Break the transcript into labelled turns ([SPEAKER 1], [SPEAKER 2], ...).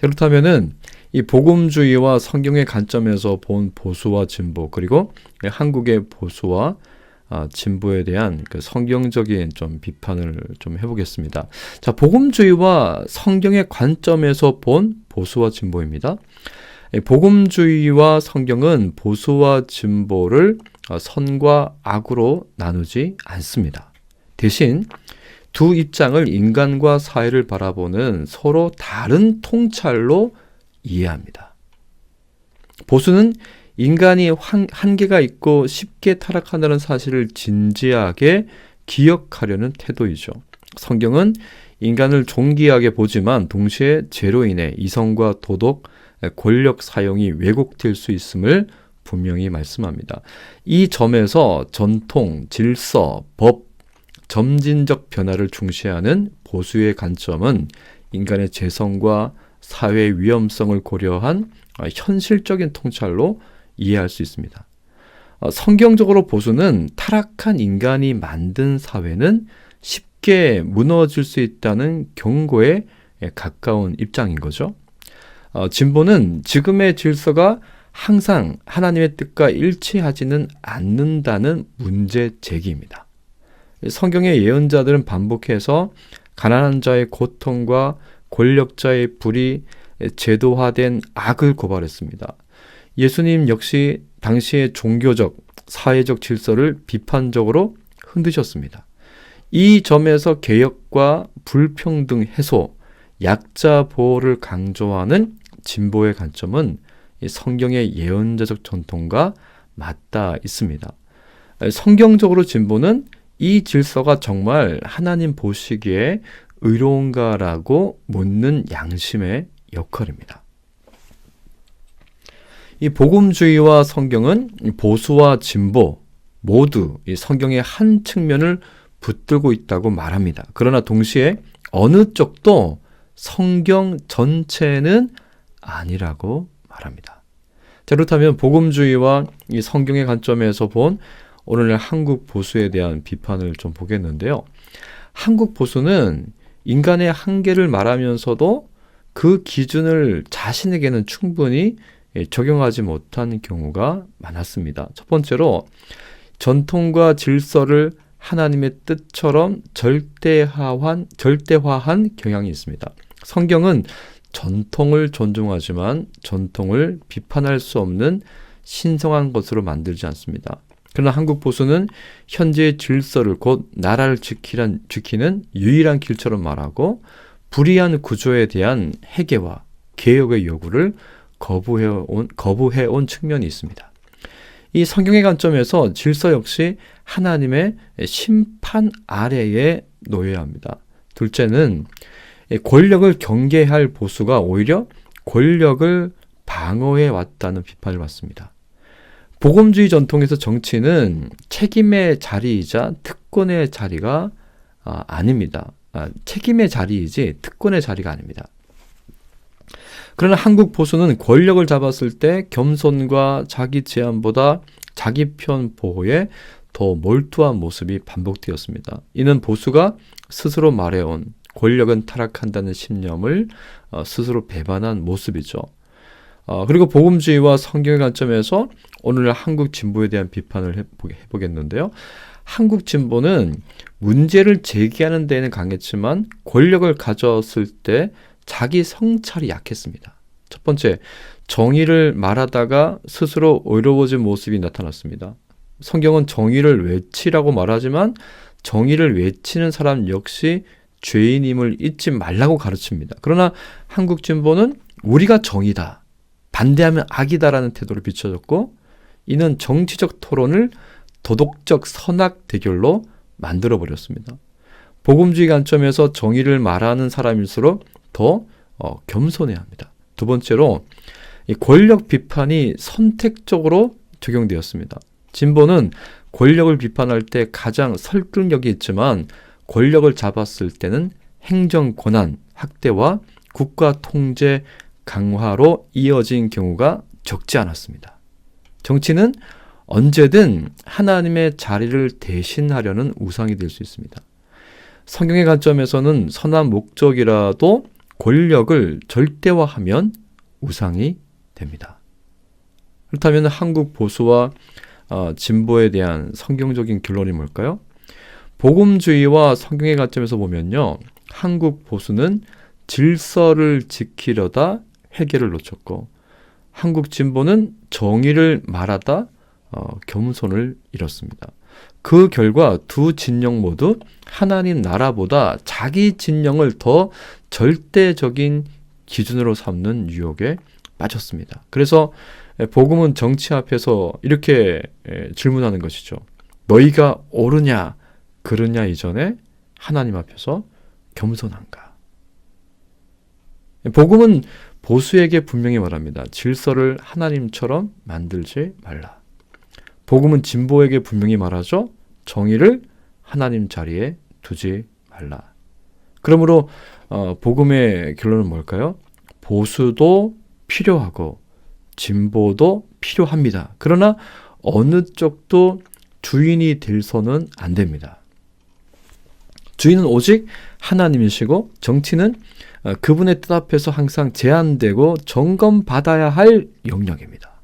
[SPEAKER 1] 그렇다면은 이 복음주의와 성경의 관점에서 본 보수와 진보 그리고 한국의 보수와 아, 진보에 대한 그 성경적인 좀 비판을 좀 해보겠습니다. 자, 복음주의와 성경의 관점에서 본 보수와 진보입니다. 이 복음주의와 성경은 보수와 진보를 어, 선과 악으로 나누지 않습니다. 대신 두 입장을 인간과 사회를 바라보는 서로 다른 통찰로 이해합니다. 보수는 인간이 한, 한계가 있고 쉽게 타락한다는 사실을 진지하게 기억하려는 태도이죠. 성경은 인간을 존귀하게 보지만 동시에 죄로 인해 이성과 도덕, 권력 사용이 왜곡될 수 있음을 분명히 말씀합니다. 이 점에서 전통, 질서, 법, 점진적 변화를 중시하는 보수의 관점은 인간의 재성과 사회 위험성을 고려한 현실적인 통찰로 이해할 수 있습니다. 어, 성경적으로 보수는 타락한 인간이 만든 사회는 쉽게 무너질 수 있다는 경고에 가까운 입장인 거죠. 어, 진보는 지금의 질서가 항상 하나님의 뜻과 일치하지는 않는다는 문제 제기입니다. 성경의 예언자들은 반복해서 가난한 자의 고통과 권력자의 불이 제도화된 악을 고발했습니다. 예수님 역시 당시의 종교적, 사회적 질서를 비판적으로 흔드셨습니다. 이 점에서 개혁과 불평등 해소, 약자 보호를 강조하는 진보의 관점은 성경의 예언자적 전통과 맞닿아 있습니다. 성경적으로 진보는 이 질서가 정말 하나님 보시기에 의로운가라고 묻는 양심의 역할입니다. 이 복음주의와 성경은 보수와 진보 모두 이 성경의 한 측면을 붙들고 있다고 말합니다. 그러나 동시에 어느 쪽도 성경 전체는 아니라고 말합니다. 자, 그렇다면 복음주의와 이 성경의 관점에서 본 오늘날 한국 보수에 대한 비판을 좀 보겠는데요. 한국 보수는 인간의 한계를 말하면서도 그 기준을 자신에게는 충분히 예, 적용하지 못한 경우가 많았습니다. 첫 번째로 전통과 질서를 하나님의 뜻처럼 절대화한, 절대화한 경향이 있습니다. 성경은 전통을 존중하지만 전통을 비판할 수 없는 신성한 것으로 만들지 않습니다. 그러나 한국 보수는 현재의 질서를 곧 나라를 지키란, 지키는 유일한 길처럼 말하고 불이한 구조에 대한 해계와 개혁의 요구를 거부해온, 거부해온 측면이 있습니다. 이 성경의 관점에서 질서 역시 하나님의 심판 아래에 놓여야 합니다. 둘째는 권력을 경계할 보수가 오히려 권력을 방어해 왔다는 비판을 받습니다. 복음주의 전통에서 정치는 책임의 자리이자 특권의 자리가 아, 닙니다 아, 책임의 자리이지 특권의 자리가 아닙니다. 그러나 한국 보수는 권력을 잡았을 때 겸손과 자기 제한보다 자기 편 보호에 더 몰두한 모습이 반복되었습니다. 이는 보수가 스스로 말해온 권력은 타락한다는 신념을 어, 스스로 배반한 모습이죠. 어, 그리고 복음주의와 성경의 관점에서 오늘 한국 진보에 대한 비판을 해보 겠는데요. 한국 진보는 문제를 제기하는 데에는 강했지만 권력을 가졌을 때 자기 성찰이 약했습니다. 첫 번째, 정의를 말하다가 스스로 의로워진 모습이 나타났습니다. 성경은 정의를 외치라고 말하지만 정의를 외치는 사람 역시 죄인임을 잊지 말라고 가르칩니다. 그러나 한국 진보는 우리가 정의다. 반대하면 악이다라는 태도를 비춰줬고 이는 정치적 토론을 도덕적 선악 대결로 만들어 버렸습니다. 복음주의 관점에서 정의를 말하는 사람일수록 더 어, 겸손해야 합니다. 두 번째로 권력 비판이 선택적으로 적용되었습니다. 진보는 권력을 비판할 때 가장 설득력이 있지만 권력을 잡았을 때는 행정 권한 확대와 국가 통제 강화로 이어진 경우가 적지 않았습니다. 정치는 언제든 하나님의 자리를 대신하려는 우상이 될 수 있습니다. 성경의 관점에서는 선한 목적이라도 권력을 절대화하면 우상이 됩니다. 그렇다면 한국 보수와 어, 진보에 대한 성경적인 결론이 뭘까요? 복음주의와 성경의 관점에서 보면요. 한국 보수는 질서를 지키려다 회개를 놓쳤고 한국 진보는 정의를 말하다 어, 겸손을 잃었습니다. 그 결과 두 진영 모두 하나님 나라보다 자기 진영을 더 절대적인 기준으로 삼는 유혹에 빠졌습니다. 그래서 복음은 정치 앞에서 이렇게 에, 질문하는 것이죠. 너희가 옳으냐 그르냐 이전에 하나님 앞에서 겸손한가? 복음은 보수에게 분명히 말합니다. 질서를 하나님처럼 만들지 말라. 복음은 진보에게 분명히 말하죠. 정의를 하나님 자리에 두지 말라. 그러므로 어, 복음의 결론은 뭘까요? 보수도 필요하고 진보도 필요합니다. 그러나 어느 쪽도 주인이 될서는 안 됩니다. 주인은 오직 하나님이시고 정치는 어, 그분의 뜻 앞에서 항상 제한되고 점검받아야 할 영역입니다.